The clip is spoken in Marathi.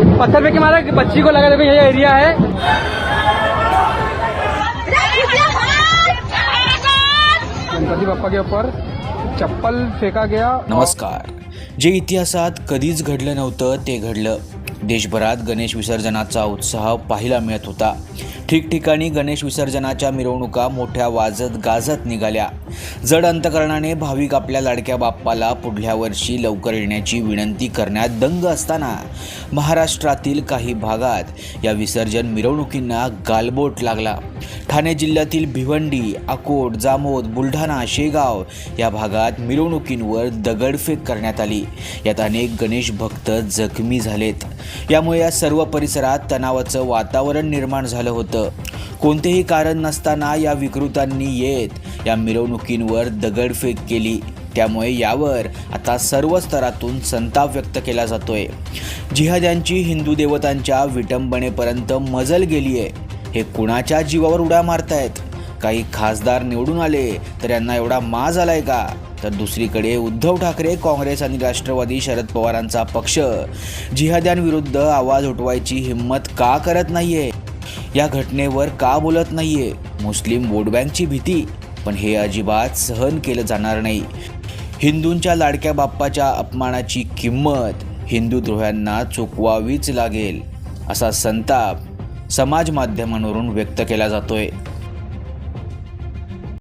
पत्थर पे के मारा बच्ची को लगा देखो ये एरिया है। गणपति बाप्पा के ऊपर चप्पल फेंका गया नमस्कार। जे इतिहासात कधीच घडलं नव्हतं ते घडलं. देशभरात गणेश विसर्जनाचा उत्साह पाहायला मिळत होता. ठिकठिकाणी गणेश विसर्जनाच्या मिरवणुका मोठ्या वाजत गाजत निघाल्या. जड अंतकरणाने भाविक आपल्या लाडक्या बाप्पाला पुढल्या वर्षी लवकर येण्याची विनंती करण्यात दंग असताना महाराष्ट्रातील काही भागात या विसर्जन मिरवणुकींना गालबोट लागला. ठाणे जिल्ह्यातील भिवंडी अकोट जामोद बुलढाणा शेगाव या भागात मिरवणुकींवर दगडफेक करण्यात आली. यात अनेक गणेश भक्त जखमी झालेत. यामुळे या सर्व परिसरात तणावाचं वातावरण निर्माण झालं होतं. कोणतेही कारण नसताना या विकृतांनी येत या मिरवणुकींवर दगडफेक केली. त्यामुळे यावर आता सर्व स्तरातून संताप व्यक्त केला जातोय. जिहाद्यांची हिंदू देवतांच्या विटंबनेपर्यंत मजल गेली आहे. हे कुणाच्या जीवावर उड्या मारतायत? काही खासदार निवडून आले तर यांना एवढा माज आलाय का? तर दुसरीकडे उद्धव ठाकरे काँग्रेस आणि राष्ट्रवादी शरद पवारांचा पक्ष. जिहाद्यांविरुद्ध आवाज उठवायची हिंमत का करत नाहीये? या घटनेवर का बोलत नाहीये? मुस्लिम वोट बँकची भीती. पण हे अजिबात सहन केलं जाणार नाही. हिंदूंच्या लाडक्या बाप्पाच्या अपमानाची किंमत हिंदू द्रोह्यांना चुकवावीच लागेल असा संताप समाज माध्यमांवरून व्यक्त केला जातोय.